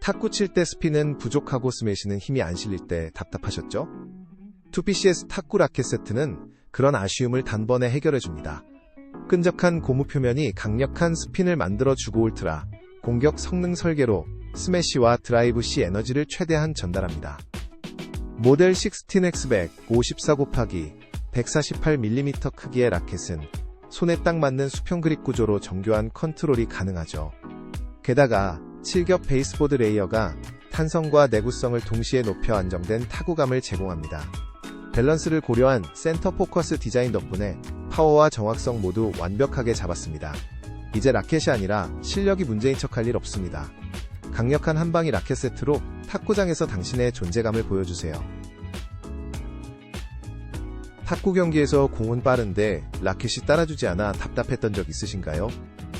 탁구 칠 때 스피는 부족하고 스매시는 힘이 안 실릴 때 답답하셨죠? 2PCS 탁구 라켓 세트는 그런 아쉬움을 단번에 해결해줍니다. 끈적한 고무 표면이 강력한 스핀을 만들어주고 울트라 공격 성능 설계로 스매시와 드라이브 시 에너지를 최대한 전달합니다. 모델 16X100 54 곱하기 148mm 크기의 라켓은 손에 딱 맞는 수평 그립 구조로 정교한 컨트롤이 가능하죠. 게다가 7겹 베이스보드 레이어가 탄성과 내구성을 동시에 높여 안정된 타구감을 제공합니다. 밸런스를 고려한 센터 포커스 디자인 덕분에 파워와 정확성 모두 완벽하게 잡았습니다. 이제 라켓이 아니라 실력이 문제인 척할 일 없습니다. 강력한 한방이 라켓 세트로 탁구장에서 당신의 존재감을 보여주세요. 탁구 경기에서 공은 빠른데 라켓이 따라주지 않아 답답했던 적 있으신가요?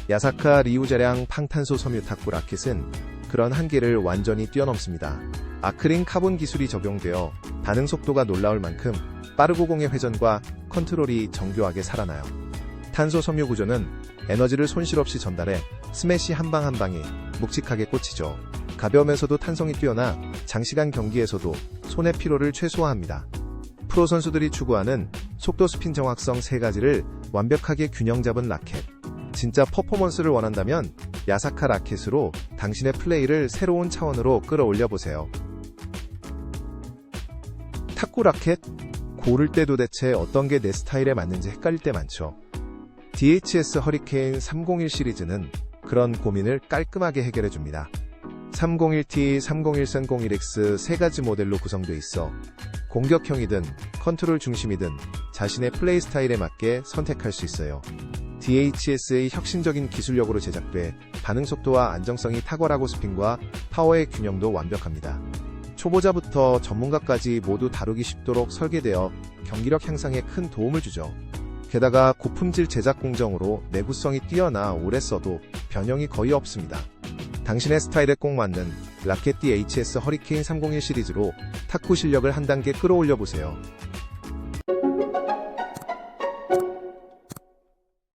야사카 리우자량 팡탄소 섬유 탁구 라켓은 그런 한계를 완전히 뛰어넘습니다. 아크린 카본 기술이 적용되어 반응 속도가 놀라울 만큼 빠르고 공의 회전과 컨트롤이 정교하게 살아나요. 탄소 섬유 구조는 에너지를 손실 없이 전달해 스매시 한 방 한 방이 묵직하게 꽂히죠. 가벼우면서도 탄성이 뛰어나 장시간 경기에서도 손의 피로를 최소화합니다. 프로 선수들이 추구하는 속도 스핀 정확성 세 가지를 완벽하게 균형 잡은 라켓. 진짜 퍼포먼스를 원한다면 야사카 라켓으로 당신의 플레이를 새로운 차원으로 끌어올려 보세요. 탁구 라켓? 고를 때 도대체 어떤 게 내 스타일에 맞는지 헷갈릴 때 많죠. DHS 허리케인 301 시리즈는 그런 고민을 깔끔하게 해결해 줍니다. 301T, 301-301X 세 가지 모델로 구성되어 있어 공격형이든 컨트롤 중심이든 자신의 플레이 스타일에 맞게 선택할 수 있어요. DHS의 혁신적인 기술력으로 제작돼 반응 속도와 안정성이 탁월하고 스핀과 파워의 균형도 완벽합니다. 초보자부터 전문가까지 모두 다루기 쉽도록 설계되어 경기력 향상에 큰 도움을 주죠. 게다가 고품질 제작 공정으로 내구성이 뛰어나 오래 써도 변형이 거의 없습니다. 당신의 스타일에 꼭 맞는 라켓 DHS 허리케인 301 시리즈로 탁구 실력을 한 단계 끌어올려 보세요.